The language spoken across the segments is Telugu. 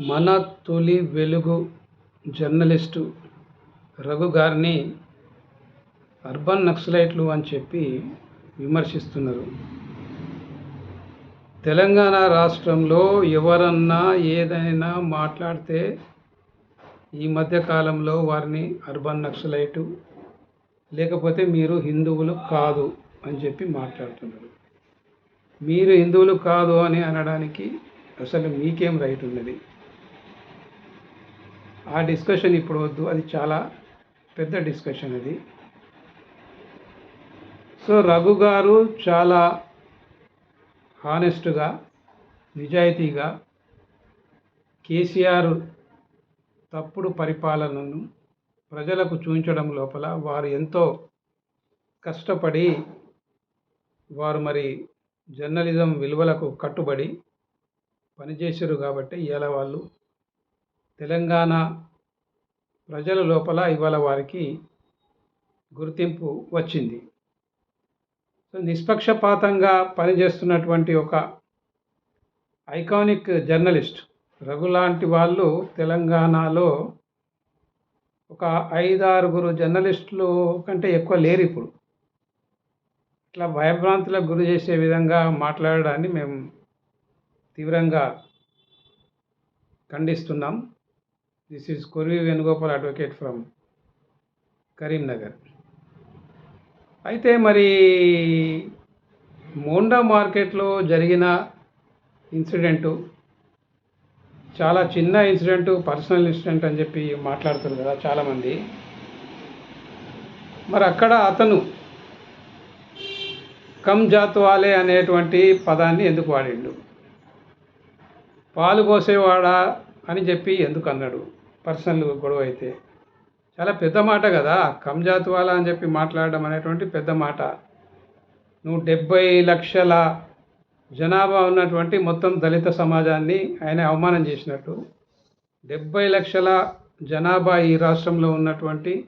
మన తొలి వెలుగు జర్నలిస్టు రఘు గారిని అర్బన్ నక్సలైట్లు అని చెప్పి విమర్శిస్తున్నారు. తెలంగాణ రాష్ట్రంలో ఎవరన్నా ఏదైనా మాట్లాడితే ఈ మధ్య కాలంలో వారిని అర్బన్ నక్సలైటు లేకపోతే మీరు హిందువులు కాదు అని చెప్పి మాట్లాడుతున్నారు. మీరు హిందువులు కాదు అని అనడానికి అసలు మీకేం రైట్ ఉన్నది? ఆ డిస్కషన్ ఇప్పుడు వద్దు. అది చాలా పెద్ద డిస్కషన్ అది. సో రఘు గారు చాలా హానెస్ట్గా నిజాయితీగా కేసీఆర్ తప్పుడు పరిపాలనను ప్రజలకు చూపించడం లోపల వారు ఎంతో కష్టపడి వారు మరి జర్నలిజం విలువలకు కట్టుబడి పనిచేశారు కాబట్టి ఇవాళ వాళ్ళు తెలంగాణ ప్రజల లోపల ఇవాళ వారికి గుర్తింపు వచ్చింది. సో నిష్పక్షపాతంగా పనిచేస్తున్నటువంటి ఒక ఐకానిక్ జర్నలిస్ట్ రఘు లాంటి వాళ్ళు తెలంగాణలో ఒక ఐదారుగురు జర్నలిస్టులు కంటే ఎక్కువ లేరు ఇప్పుడు. ఇట్లా భయభ్రాంతులకు గురి చేసే విధంగా మాట్లాడడాన్ని మేము తీవ్రంగా ఖండిస్తున్నాం. This is Korivi Venugopal advocate from Karimnagar అయితే మరి మోండా మార్కెట్లో జరిగిన ఇన్సిడెంటు చాలా చిన్న ఇన్సిడెంట్ పర్సనల్ ఇన్సిడెంట్ అని చెప్పి మాట్లాడుతారు కదా చాలామంది. మరి అక్కడ అతను కమ్ జాత్వాలే అనేటువంటి పదాన్ని ఎందుకు వాడిండు? పాలు పోసేవాడా? అని చెప్పి ఎందుకు అన్నాడు. పర్సనల్ గొడవ అయితే. చాలా పెద్ద మాట కదా కమ్ వాలా అని చెప్పి మాట్లాడడం అనేటువంటి పెద్ద మాట. నువ్వు డెబ్బై లక్షల జనాభా ఉన్నటువంటి మొత్తం దళిత సమాజాన్ని ఆయన అవమానం చేసినట్టు డెబ్బై లక్షల జనాభా ఈ రాష్ట్రంలో ఉన్నటువంటి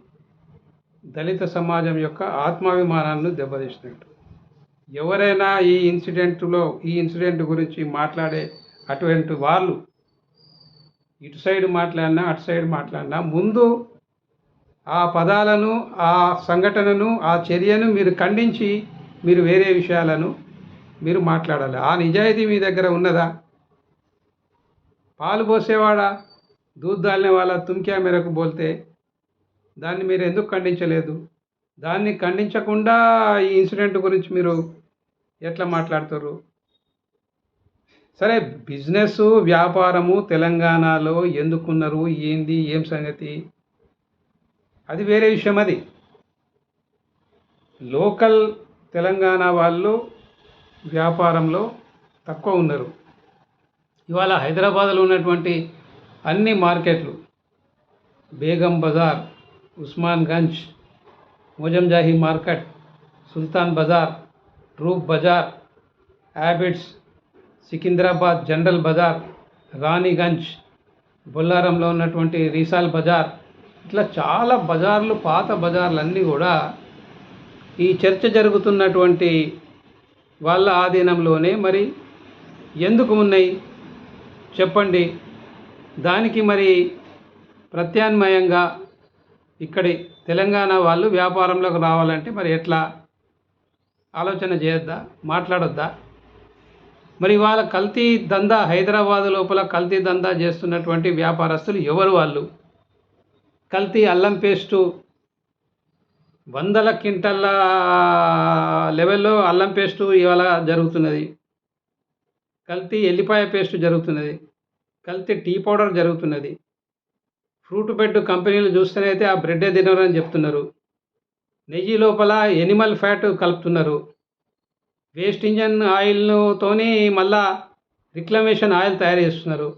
దళిత సమాజం యొక్క ఆత్మాభిమానాన్ని దెబ్బతీసినట్టు. ఎవరైనా ఈ ఇన్సిడెంట్లో ఈ ఇన్సిడెంట్ గురించి మాట్లాడే అటువంటి వాళ్ళు ఇటు సైడ్ మాట్లాడినా అటు సైడ్ మాట్లాడినా ముందు ఆ పదాలను ఆ సంఘటనను ఆ చర్యను మీరు ఖండించి మీరు వేరే విషయాలను మీరు మాట్లాడాలి. ఆ నిజాయితీ మీ దగ్గర ఉన్నదా? పాలు పోసేవాడా? దూద్దాల్ని వాళ్ళ తుమ్క్యా మేరకు బోల్తే దాన్ని మీరు ఎందుకు ఖండించలేదు? దాన్ని ఖండించకుండా ఈ ఇన్సిడెంట్ గురించి మీరు ఎట్లా మాట్లాడతారు సరే బిజినెస్ వ్యాపారము తెలంగాణలో ఎందుకున్నారు? ఏంది? ఏం సంగతి? అది వేరే విషయం అది. లోకల్ తెలంగాణ వాళ్ళు వ్యాపారంలో తక్కువ ఉన్నారు. ఇవాళ హైదరాబాద్లో ఉన్నటువంటి అన్ని మార్కెట్లు Begum Bazar Osman Gunj Mozamjahi market Sultan Bazar Roop Bazar habits Secunderabad general Bazar Raniganj బొల్లారంలో ఉన్నటువంటి రీసాల్ బజార్. ఇట్లా చాలా బజార్లు పాత బజార్లన్నీ కూడా ఈ చర్చ జరుగుతున్నటువంటి వాళ్ళ ఆధీనంలోనే మరి ఎందుకు ఉన్నాయి? చెప్పండి. దానికి మరి ప్రత్యామ్నాయంగా ఇక్కడి తెలంగాణ వాళ్ళు వ్యాపారంలోకి రావాలంటే మరి ఎట్లా? ఆలోచన చేయొద్దా? మాట్లాడొద్దా? మరి వాళ్ళ కల్తీ దందా హైదరాబాద్ లోపల కల్తీ దందా చేస్తున్నటువంటి వ్యాపారస్తులు ఎవరు వాళ్ళు? కల్తీ అల్లం పేస్టు వందల క్వింటల్ల లెవెల్లో అల్లం పేస్టు ఇవాళ జరుగుతున్నది. కల్తీ ఎల్లిపాయ పేస్ట్ జరుగుతున్నది. కల్తీ టీ పౌడర్ జరుగుతున్నది. ఫ్రూట్ బెడ్ కంపెనీలు చూస్తేనైతే ఆ బ్రెడ్డే తినరని చెప్తున్నారు. నెయ్యి లోపల ఎనిమల్ ఫ్యాట్ కలుపుతున్నారు. వేస్ట్ ఇంజన్ ఆయిల్తోని మళ్ళా రిక్లమేషన్ ఆయిల్ తయారు చేస్తున్నారు.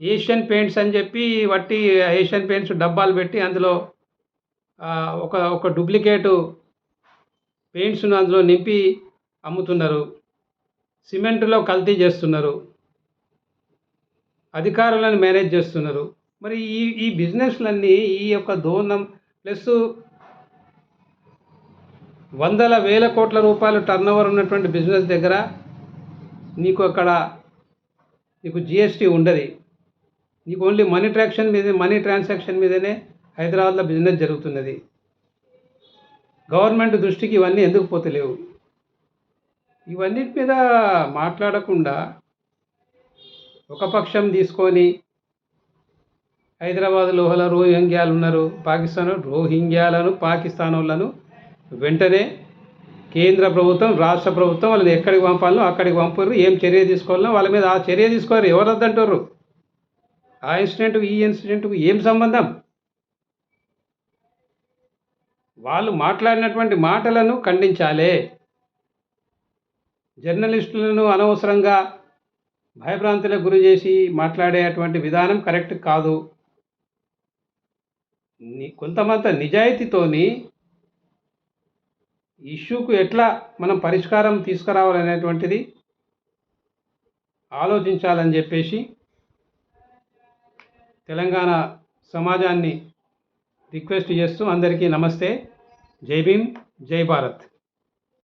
ఏషియన్ పెయింట్స్ అని చెప్పి వట్టి ఏషియన్ పెయింట్స్ డబ్బాలు పెట్టి అందులో ఒక ఒక డూప్లికేటు పెయింట్స్ను అందులో నింపి అమ్ముతున్నారు. సిమెంట్లో కల్తీ చేస్తున్నారు. అధికారులను మేనేజ్ చేస్తున్నారు. మరి ఈ ఈ బిజినెస్లన్నీ ఈ యొక్క దోనం ప్లస్ వందల వేల కోట్ల రూపాయలు టర్న్ ఉన్నటువంటి బిజినెస్ దగ్గర నీకు అక్కడ నీకు జిఎస్టీ ఉండదు. నీకు ఓన్లీ మనీ ట్రాక్షన్ మీద మనీ ట్రాన్సాక్షన్ మీదనే హైదరాబాద్లో బిజినెస్ జరుగుతున్నది. గవర్నమెంట్ దృష్టికి ఇవన్నీ ఎందుకు పోతలేవు? ఇవన్నిటి మీద మాట్లాడకుండా ఒక పక్షం తీసుకొని హైదరాబాద్ లోహల రోహింగ్యాలు ఉన్నారు పాకిస్తాన్ రోహింగ్యాలను పాకిస్తాన్ వాళ్ళను వెంటనే కేంద్ర ప్రభుత్వం రాష్ట్ర ప్రభుత్వం వాళ్ళని ఎక్కడికి పంపాలో అక్కడికి పంపరు. ఏం చర్య తీసుకోవాలో వాళ్ళ మీద ఆ చర్య తీసుకోరు. ఎవరు వద్దంటారు? ఆ ఇన్సిడెంట్కు ఈ ఇన్సిడెంట్కు ఏం సంబంధం? వాళ్ళు మాట్లాడినటువంటి మాటలను ఖండించాలి. జర్నలిస్టులను అనవసరంగా భయభ్రాంతులకు గురి చేసి మాట్లాడేటువంటి విధానం కరెక్ట్ కాదు. కొంతమంత నిజాయితీతోని ఇష్యూకు ఎట్లా మనం పరిష్కారం తీసుకురావాలనేటువంటిది ఆలోచించాలని చెప్పేసి తెలంగాణ సమాజాన్ని రిక్వెస్ట్ చేస్తూ అందరికీ నమస్తే. జై భీమ్ జై భారత్.